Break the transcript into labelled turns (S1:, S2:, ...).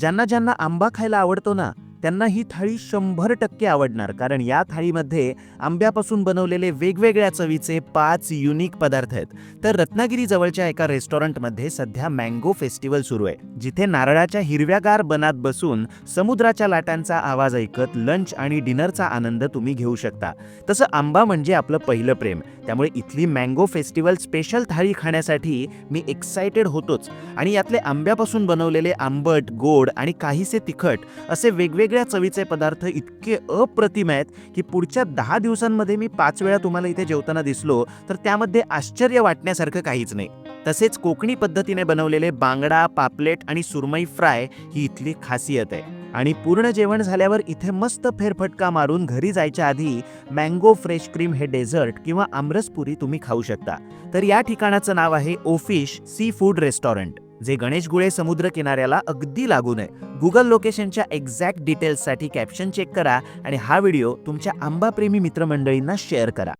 S1: ज्यांना ज्यांना आंबा खायला आवडतो ना त्यांना ही थाळी शंभर टक्के आवडणार कारण या थाळीमध्ये आंब्यापासून बनवलेले वेगवेगळ्या चवीचे पाच युनिक पदार्थ आहेत. तर रत्नागिरी जवळच्या एका रेस्टॉरंटमध्ये सध्या मँगो फेस्टिवल सुरू आहे. जिथे नारळाच्या हिरव्यागार बनात बसून समुद्राच्या लाटांचा आवाज ऐकत लंच आणि डिनरचा आनंद तुम्ही घेऊ शकता. तसं आंबा म्हणजे आपलं पहिलं प्रेम. त्यामुळे इथली मँगो फेस्टिवल स्पेशल थाळी खाण्यासाठी मी एक्सायटेड होतोच. आणि यातले आंब्यापासून बनवलेले आंबट गोड आणि काहीसे तिखट असे वेगवेगळ्या चवीचे पदार्थ इतके अप्रतिम आहेत की पुढच्या दहा दिवसांमध्ये मी पाच वेळा तुम्हाला इथे जेवताना दिसलो तर त्यामध्ये आश्चर्य वाटण्यासारखं काहीच नाही. तसेच कोकणी पद्धतीने बनवलेले बांगडा पापलेट आणि सुरमई फ्राय ही इथली खासियत आहे. आणि पूर्ण जेवण झाल्यावर इथे मस्त फेरफटका मारून घरी जायच्या आधी मँगो फ्रेश क्रीम हे डेझर्ट किंवा आमरसपुरी तुम्ही खाऊ शकता. तर या ठिकाणाचं नाव आहे ओफिश सी फूड रेस्टॉरंट. जे गणेशगुळे समुद्र किनाऱ्याला अगदी लागून आहे गुगल लोकेशनच्या एक्झॅक्ट डिटेल्ससाठी कॅप्शन चेक करा आणि हा व्हिडिओ तुमच्या आंबाप्रेमी मित्रमंडळींना शेअर करा.